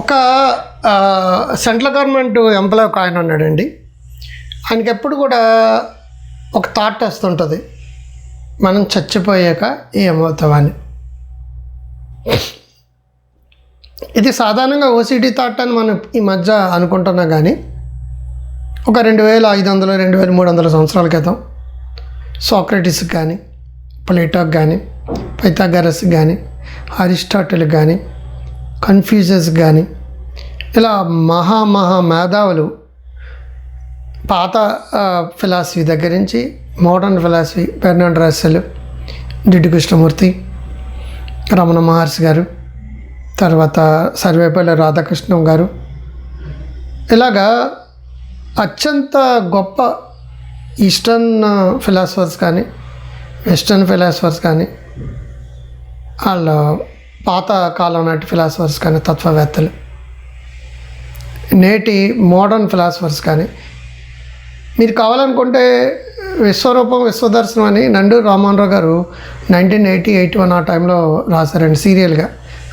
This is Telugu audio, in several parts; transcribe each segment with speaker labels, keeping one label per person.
Speaker 1: ఒక సెంట్రల్ గవర్నమెంట్ ఎంప్లాయ్ ఒక ఆయన ఉన్నాడండి. ఆయనకి ఎప్పుడు కూడా ఒక థాట్ వస్తుంటుంది. మనం చచ్చిపోయాక ఏమవుతామని. ఇది సాధారణంగా ఓసిడి థాట్ అని మనం ఈ మధ్య అనుకుంటున్నాం కానీ ఒక రెండు వేల ఐదు వందలు రెండు వేల మూడు వందల సంవత్సరాల క్రితం సోక్రటిస్కి కానీ ప్లేటోకి కానీ పైథాగరస్కి కానీ అరిస్టాటిల్కి కానీ కన్ఫ్యూజస్ కానీ ఇలా మహా మహా మేధావులు పాత ఫిలాసఫీ దగ్గర నుంచి modern philosophy Bertrand Russell Jiddu Krishnamurti Ramana Maharshi garu తర్వాత సర్వేపల్లి రాధాకృష్ణం గారు ఇలాగా అత్యంత గొప్ప ఈస్టర్న్ ఫిలాసఫర్స్ కానీ వెస్టర్న్ ఫిలాసఫర్స్ కానీ వాళ్ళ పాత కాలం నాటి ఫిలాసఫర్స్ కానీ తత్వవేత్తలు. నేటి మోడర్న్ ఫిలాసఫర్స్ కానీ మీరు కావాలనుకుంటే విశ్వరూపం విశ్వదర్శనం అని నండూరు రామారావు గారు నైన్టీన్ ఎయిటీ ఎయిటీ వన్ ఆ టైంలో రాశారండి సీరియల్గా.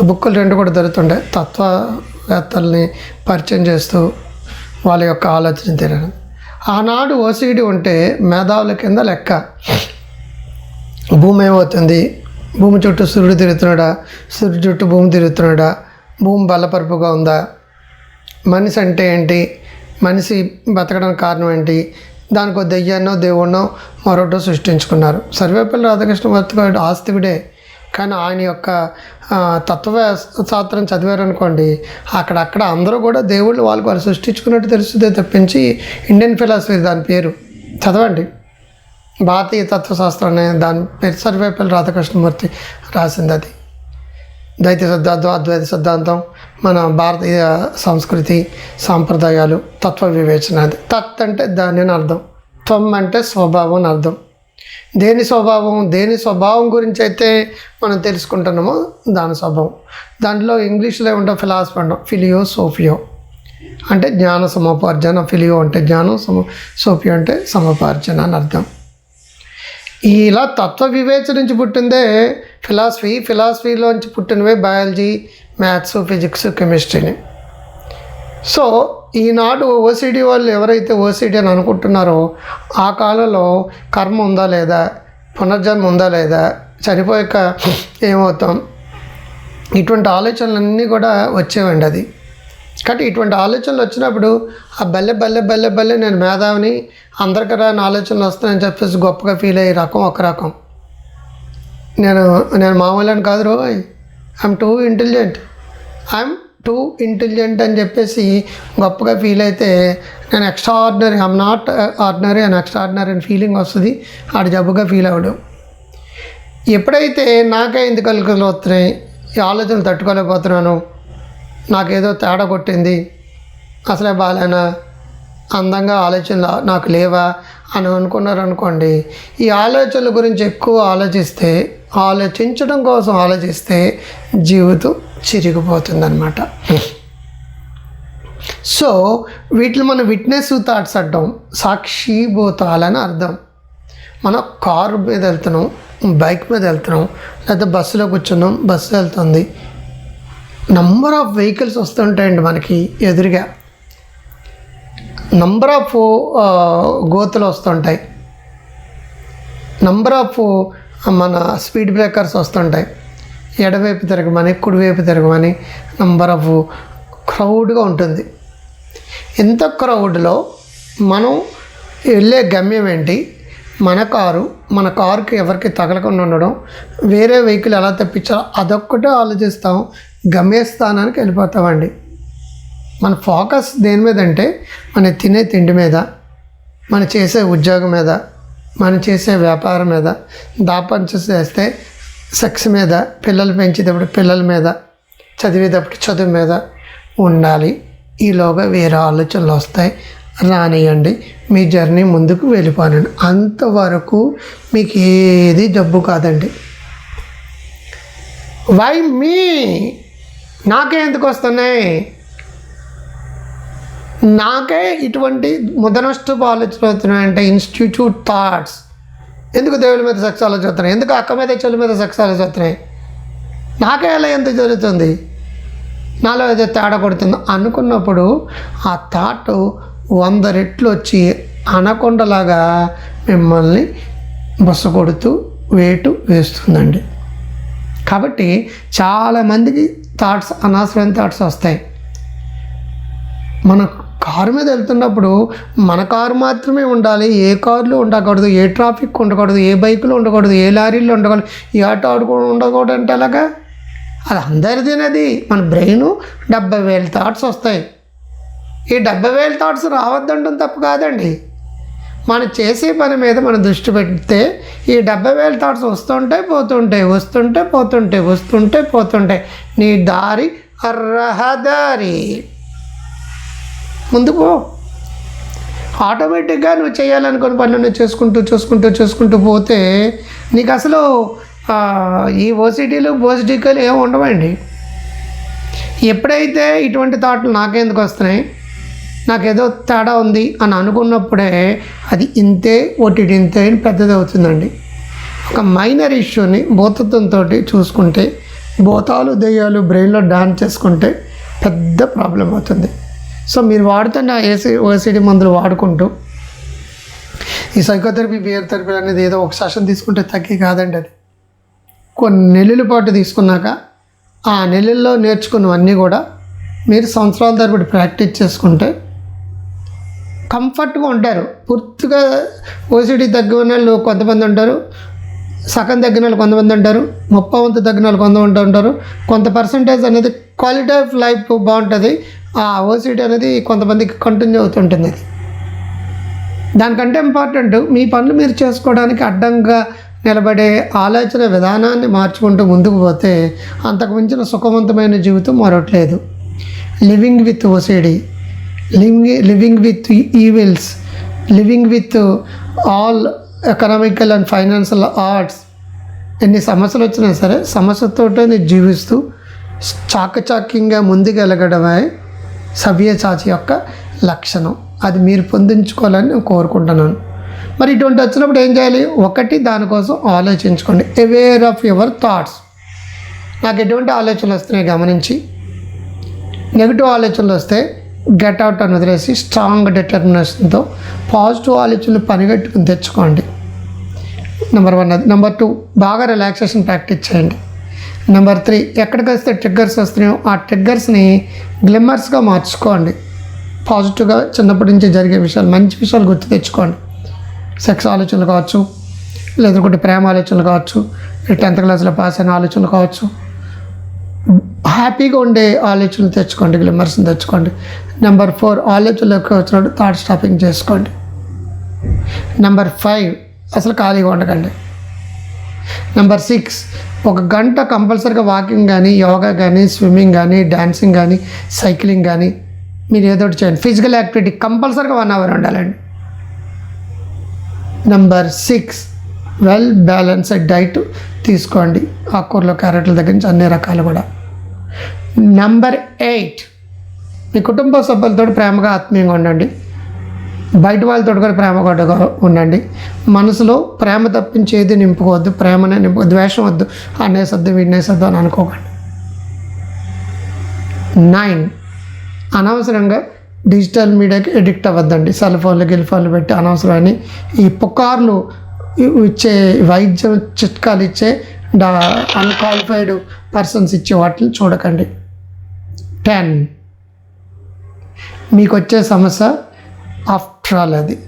Speaker 1: ఆ బుక్కులు రెండు కూడా దొరుకుతుండే. తత్వవేత్తల్ని పరిచయం చేస్తూ వాళ్ళ యొక్క ఆలోచన తీరడం ఆనాడు ఓసిడి ఉంటే మేధావుల కింద లెక్క. భూమి ఏమవుతుంది? భూమి చుట్టూ సూర్యుడు తిరుగుతున్నాడా? సూర్యుడు చుట్టూ భూమి తిరుగుతున్నాడా? భూమి బలపరుపుగా ఉందా? మనిషి అంటే ఏంటి? మనిషి బతకడానికి కారణం ఏంటి? దానికి ఒక దెయ్యాన్నో దేవుణ్ణో మరొకటో సృష్టించుకున్నారు. సర్వేపల్లి రాధాకృష్ణ ఆస్తికుడే. కానీ ఆయన యొక్క తత్వ శాస్త్రం చదివారనుకోండి అక్కడక్కడ అందరూ కూడా దేవుళ్ళు వాళ్ళకి వాళ్ళు సృష్టించుకున్నట్టు తెలుస్తుందే తప్పించి ఇండియన్ ఫిలాసఫీ దాని పేరు. చదవండి. భారతీయ తత్వశాస్త్రం అనే దాని పేరు సర్వేపల్లి రాధాకృష్ణమూర్తి రాసింది అది ద్వైత సిద్ధాంతం అద్వైత సిద్ధాంతం మన భారతీయ సంస్కృతి సాంప్రదాయాలు తత్వ వివేచన అది. తత్ అంటే దాని అని అర్థం. త్వం అంటే స్వభావం అని అర్థం. దేని స్వభావం దేని స్వభావం గురించి అయితే మనం తెలుసుకుంటున్నామో దాని స్వభావం. దాంట్లో ఇంగ్లీష్లో ఏమంటాం ఫిలాసఫీ అంటాం. ఫిలియో సోఫియో. అంటే జ్ఞాన సముపార్జన. ఫిలియో అంటే జ్ఞానం సమ సోఫియో అంటే సముపార్జన అని అర్థం. ఇలా తత్వ వివేచన నుంచి పుట్టిందే ఫిలాసఫీ. ఫిలాసఫీలోంచి పుట్టినవే బయాలజీ మ్యాథ్స్ ఫిజిక్స్ కెమిస్ట్రీని. సో ఈనాడు ఓసిడి వాళ్ళు ఎవరైతే ఓసిడి అని అనుకుంటున్నారో ఆ కాలంలో కర్మ ఉందా లేదా పునర్జన్మ ఉందా లేదా చనిపోయాక ఏమవుతాం ఇటువంటి ఆలోచనలన్నీ కూడా వచ్చేవండి అది. కాబట్టి ఇటువంటి ఆలోచనలు వచ్చినప్పుడు ఆ బల్లె బల్లె బల్లె బల్లె నేను మేధావిని అందరికీ రాని ఆలోచనలు వస్తాయని చెప్పేసి గొప్పగా ఫీల్ అయ్యే రకం ఒక రకం. నేను నేను మామూలు కాదు రోయ్ I'm too intelligent I'm too intelligent అని చెప్పేసి గొప్పగా ఫీల్ అయితే నేను extraordinary I'm not ordinary and extraordinary అని ఫీలింగ్ వస్తుంది. ఆడ జబ్బుగా ఫీల్ అవ్వడం. ఎప్పుడైతే నాకే ఎందుకు కలుగులు వస్తున్నాయి? ఈ ఆలోచనలు తట్టుకోలేకపోతున్నాను. నాకేదో తేడా కొట్టింది. అసలే బాగాలేనా అందంగా ఆలోచనలు నాకు లేవా అని అనుకున్నారు అనుకోండి ఈ ఆలోచనల గురించి ఎక్కువ ఆలోచిస్తే ఆలోచించడం కోసం ఆలోచిస్తే జీవితం చిరిగిపోతుందన్నమాట. సో వీటిని మనం విట్నెస్ థాట్స్ అడ్డం సాక్షిభూతాలని అర్థం. మనం కారు మీద వెళ్తున్నాం బైక్ మీద వెళ్తున్నాం లేదా బస్సులో కూర్చున్నాం బస్సు వెళ్తుంది నంబర్ ఆఫ్ వెహికల్స్ వస్తుంటాయండి మనకి ఎదురుగా. నంబర్ ఆఫ్ uh, గోతులు వస్తుంటాయి. నంబర్ ఆఫ్ uh, మన స్పీడ్ బ్రేకర్స్ వస్తుంటాయి. ఎడవైపు తిరగమని కుడివైపు తిరగమని నంబర్ ఆఫ్ క్రౌడ్గా ఉంటుంది. ఎంత క్రౌడ్లో మనం వెళ్ళే గమ్యం ఏంటి? మన కారు మన కారుకి ఎవరికి తగలకుండా ఉండడం వేరే వెహికల్ ఎలా తప్పించాలో అదొక్కటే ఆలోచిస్తాం. గమ్యస్థానానికి వెళ్ళిపోతామండి. మన ఫోకస్ దేని మీద అంటే మన తినే తిండి మీద మనం చేసే ఉద్యోగం మీద మనం చేసే వ్యాపారం మీద దాపంచ చేస్తే సెక్స్ మీద పిల్లలు పెంచేటప్పుడు పిల్లల మీద చదివేటప్పుడు చదువు మీద ఉండాలి. ఈలోగా వేరే ఆలోచనలు వస్తాయి. రానియండి మీ జర్నీ ముందుకు వెళ్ళిపోనండి. అంతవరకు మీకు ఏది జబ్బు కాదండి. వై మీ నాకే ఎందుకు వస్తున్నాయి? నాకే ఇటువంటి ముదనష్టపు ఆలోచనలు అంటే ఇన్స్టిట్యూట్ థాట్స్. ఎందుకు దేవుడి మీద సెక్స్ ఆలోచన వస్తున్నాయి ఎందుకు అక్క మీద చెల్లి మీద సెక్స్ ఆలోచన వస్తున్నాయి నాకే అలా ఎంత జరుగుతుంది? నాలో ఏదో తేడా కొడుతుందో. అనుకున్నప్పుడు ఆ థాట్ వంద రెట్లు వచ్చి అనకొండలాగా మిమ్మల్ని బస్సు కొడుతూ వేటు వేస్తుందండి. కాబట్టి చాలామందికి థాట్స్ అనవసరమైన థాట్స్ వస్తాయి. మన కారు మీద వెళ్తున్నప్పుడు మన కారు మాత్రమే ఉండాలి. ఏ కార్లు ఉండకూడదు ఏ ట్రాఫిక్ ఉండకూడదు ఏ బైకులు ఉండకూడదు ఏ లారీలు ఉండకూడదు ఏ ఆటో ఆడుకోవడం ఉండకూడదు అంటే అలాగా అది అందరిదినది. మన బ్రెయిన్ డెబ్బై వేల థాట్స్ వస్తాయి. ఈ డెబ్బై వేల థాట్స్ రావద్దంటుంది తప్పు కాదండి. మనం చేసే పని మీద మనం దృష్టి పెడితే ఈ డెబ్బై వేల థాట్స్ వస్తుంటే పోతుంటాయి వస్తుంటే పోతుంటాయి వస్తుంటే పోతుంటాయి నీ దారి రహదారి ముందుకు పో. ఆటోమేటిక్గా నువ్వు చేయాలనుకున్న పనులు నువ్వు చేసుకుంటూ చూసుకుంటూ చూసుకుంటూ పోతే నీకు అసలు ఈ ఓసిటీలు పోసిటికలు ఏమి ఉండవండి. ఎప్పుడైతే ఇటువంటి థాట్లు నాకెందుకు వస్తున్నాయి? నాకేదో తేడా ఉంది అని అనుకున్నప్పుడే అది ఇంతే ఒటిటి ఇంతే అని పెద్దది అవుతుందండి ఒక మైనర్ ఇష్యూని భూతత్వంతో చూసుకుంటే భూతాలు దెయ్యాలు బ్రెయిన్లో డాన్స్ చేసుకుంటే పెద్ద ప్రాబ్లం అవుతుంది. సో మీరు వాడుతున్న ఏసీ ఓసిడి మందులు వాడుకుంటూ ఈ సైకోథెరపీ బిహేవ్ థెరపీ అనేది ఏదో ఒక సెషన్ తీసుకుంటే తగ్గి కాదండి అది. కొన్ని నెలల పాటు తీసుకున్నాక ఆ నెలల్లో నేర్చుకున్నవన్నీ కూడా మీరు సంవత్సరాల తరబడి ప్రాక్టీస్ చేసుకుంటే కంఫర్ట్గా ఉంటారు. పూర్తిగా ఓసిడి తగ్గిన వాళ్ళు కొంతమంది ఉంటారు. సగం తగ్గిన వాళ్ళు కొంతమంది ఉంటారు. ముప్పై వంతు తగ్గిన వాళ్ళు కొంతమంది ఉంటారు. కొంత పర్సంటేజ్ అనేది క్వాలిటీ ఆఫ్ లైఫ్ బాగుంటుంది. ఆ ఓసిడి అనేది కొంతమందికి కంటిన్యూ అవుతుంటుంది. అది దానికంటే ఇంపార్టెంట్ మీ పనులు మీరు చేసుకోవడానికి అడ్డంగా నిలబడే ఆలోచన విధానాన్ని మార్చుకుంటూ ముందుకు పోతే అంతకు మించిన సుఖవంతమైన జీవితం మరొకట్లేదు living with OCD living living with evils living with all economical and financial arts. ఎన్ని సమస్యలు వచ్చినా సరే సమస్యతోటే నేను జీవిస్తూ చాకచాక్యంగా ముందుకెళ్ళగడమే సవ్యచాచి యొక్క లక్షణం. అది మీరు పొందించుకోవాలని నేను కోరుకుంటున్నాను. మరి ఇటువంటి వచ్చినప్పుడు ఏం చేయాలి? ఒకటి దానికోసం ఆలోచించుకోండి. అవేర్ ఆఫ్ యువర్ థాట్స్ నాకు ఎటువంటి ఆలోచనలు వస్తున్నాయి గమనించి? నెగిటివ్ ఆలోచనలు వస్తే గెట్ అవుట్ అని వదిలేసి స్ట్రాంగ్ డిటర్మినేషన్తో పాజిటివ్ ఆలోచనలు పనిగట్టుకుని తెచ్చుకోండి. నెంబర్ వన్ అది నెంబర్ టూ బాగా రిలాక్సేషన్ ప్రాక్టీస్ చేయండి. నెంబర్ త్రీ ఎక్కడికి వస్తే ట్రిగ్గర్స్ వస్తున్నాయో ఆ ట్రిగ్గర్స్ని గ్లిమ్మర్స్గా మార్చుకోండి. పాజిటివ్గా చిన్నప్పటి నుంచి జరిగే విషయాలు మంచి విషయాలు గుర్తు తెచ్చుకోండి. సెక్స్ ఆలోచనలు కావచ్చు లేదంటే ప్రేమ ఆలోచనలు కావచ్చు టెన్త్ క్లాస్లో పాస్ అయిన ఆలోచనలు కావచ్చు హ్యాపీగా ఉండే ఆలోచనలు తెచ్చుకోండి గ్లిమ్మర్స్ని తెచ్చుకోండి. నెంబర్ ఫోర్ ఆలోచనలోకి వచ్చినప్పుడు థాట్ స్టాపింగ్ చేసుకోండి. నెంబర్ ఫైవ్ అసలు ఖాళీగా ఉండకండి. నెంబర్ సిక్స్ ఒక గంట కంపల్సరీగా వాకింగ్ కానీ యోగా కానీ స్విమ్మింగ్ కానీ డ్యాన్సింగ్ కానీ సైక్లింగ్ కానీ మీరు ఏదో ఒకటి చేయండి. ఫిజికల్ యాక్టివిటీ కంపల్సరీగా వన్ అవర్ ఉండాలండి. Number six well balanced diet తీసుకోండి. ఆకుకూరలో క్యారెట్ల దగ్గర నుంచి అన్ని రకాలు కూడా. నెంబర్ ఎయిట్ మీ కుటుంబ సభ్యులతో ప్రేమగా ఆత్మీయంగా ఉండండి. బయట వాళ్ళతో కూడా ప్రేమగా ఉండండి. మనసులో ప్రేమ తప్పించేది నింపుకోవద్దు ప్రేమనే నింపు ద్వేషం వద్దు అనేసద్దు వినేసద్దు అని అనుకోకండి. నైన్ అనవసరంగా డిజిటల్ మీడియాకి ఎడిక్ట్ అవ్వద్దండి. సెల్ ఫోన్లు గిల్ ఫోన్లు పెట్టి అనవసరమని ఈ పుకార్లు ఇచ్చే వైద్యం చిట్కాలు ఇచ్చే డా అన్క్వాలిఫైడ్ పర్సన్స్ ఇచ్చే వాటిని చూడకండి. టెన్ మీకు వచ్చే సమస్య ఆఫ్టర్ ఆల్ అది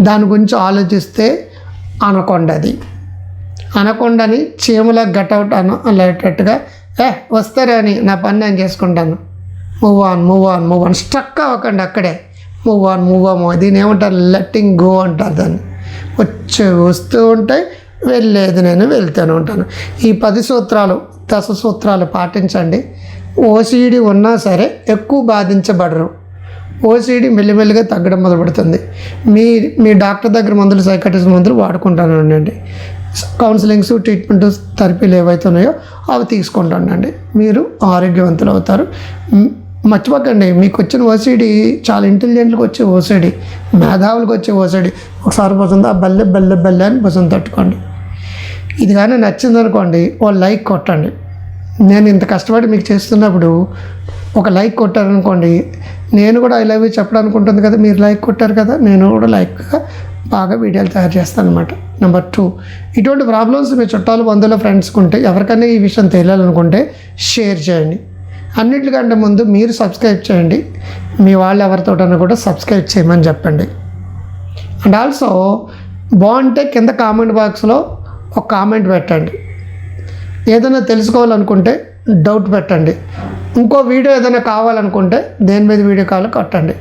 Speaker 1: దాని గురించి ఆలోచిస్తే అనకొండది. అనకొండని చీమల గట్అవుట్ అన అనేటట్టుగా ఏ వస్తారే అని నా పని నేను చేసుకుంటాను. Move on move on move on struck అవ్వకండి అక్కడే. మూవ్ ఆన్ మూవ్ ఆన్ దీని ఏమంటారు? లెట్టింగ్ గో అంటారు దాన్ని. వచ్చే వస్తూ ఉంటాయి వెళ్ళేది నేను వెళ్తూనే ఉంటాను. ఈ పది సూత్రాలు దశ సూత్రాలు పాటించండి. ఓసిడి ఉన్నా సరే ఎక్కువ బాధించబడరు. ఓసిడి మెల్లిమెల్లిగా తగ్గడం మొదలుపెడుతుంది మీ మీ డాక్టర్ దగ్గర మందులు సైకటిస్ట్ మందులు వాడుకుంటాను ఉండండి కౌన్సిలింగ్స్ ట్రీట్మెంట్ థెరపీలు ఏవైతే ఉన్నాయో అవి తీసుకుంటానండి. మీరు ఆరోగ్యవంతులు అవుతారు. మర్చిపోకండి మీకు వచ్చిన ఓసీడీ చాలా ఇంటెలిజెంట్లకు వచ్చే ఓసీడీ మేధావులకు వచ్చే ఓసీడీ ఒకసారి పోతుంది ఆ బల్లె బల్లె బల్లె అని భుజం తట్టుకోండి. ఇది కానీ నచ్చిందనుకోండి ఓ లైక్ కొట్టండి. నేను ఇంత కష్టపడి మీకు చేస్తున్నప్పుడు ఒక లైక్ కొట్టారనుకోండి నేను కూడా ఐ లవ్ యూ చెప్పడానికి ఉంటుంది కదా మీరు లైక్ కొట్టారు కదా నేను కూడా లైక్గా బాగా వీడియోలు తయారు చేస్తాను అనమాట నెంబర్ టూ ఇటువంటి ప్రాబ్లమ్స్ మీ చుట్టాలు బంధువుల ఫ్రెండ్స్కి ఉంటే ఎవరికైనా ఈ విషయం తెలియాలనుకుంటే షేర్ చేయండి. అన్నిటికంటే ముందు మీరు సబ్స్క్రైబ్ చేయండి. మీ వాళ్ళు ఎవరితోటన్నా కూడా సబ్స్క్రైబ్ చేయమని చెప్పండి. అండ్ ఆల్సో బాగుంటే కింద కామెంట్ బాక్స్లో ఒక కామెంట్ పెట్టండి. ఏదైనా తెలుసుకోవాలనుకుంటే డౌట్ పెట్టండి. ఇంకో వీడియో ఏదైనా కావాలనుకుంటే దేని మీద వీడియో కాల్ కట్టండి.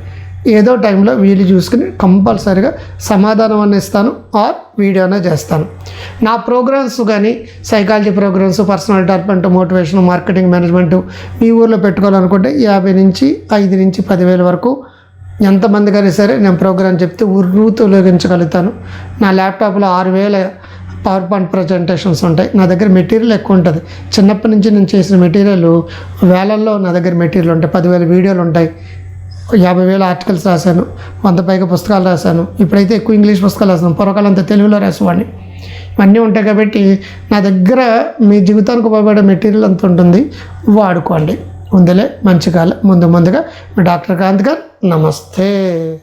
Speaker 1: ఏదో టైంలో వీలు చూసుకుని కంపల్సరీగా సమాధానం అన్న ఇస్తాను ఆర్ వీడియోనే చేస్తాను. నా ప్రోగ్రామ్స్ కానీ psychology programmes personal development motivation marketing management మీ ఊర్లో పెట్టుకోవాలనుకుంటే యాభై నుంచి ఐదు నుంచి పదివేల వరకు ఎంతమందికైనా సరే నేను ప్రోగ్రామ్ చెప్తే ఉర్రు ఉపయోగించగలుగుతాను. నా ల్యాప్టాప్లో ఆరు వేల పవర్ పాయింట్ ప్రజెంటేషన్స్ ఉంటాయి. నా దగ్గర మెటీరియల్ ఎక్కువ ఉంటుంది. చిన్నప్పటి నుంచి నేను చేసిన మెటీరియల్ వేలల్లో నా దగ్గర మెటీరియల్ ఉంటాయి. పదివేల వీడియోలు ఉంటాయి. యాభై వేల ఆర్టికల్స్ రాశాను వంద పైగా పుస్తకాలు రాశాను. ఇప్పుడైతే ఎక్కువ ఇంగ్లీష్ పుస్తకాలు రాశాను పూర్వకాలం అంతా తెలుగులో రాసేవాడిని. ఇవన్నీ ఉంటాయి కాబట్టి నా దగ్గర మీ జీవితానికి ఉపయోగపడే మెటీరియల్ అంత ఉంటుంది. వాడుకోండి. ముందులే మంచి కాలం. ముందు ముందుగా మీ డాక్టర్ కాంత్ గారు నమస్తే.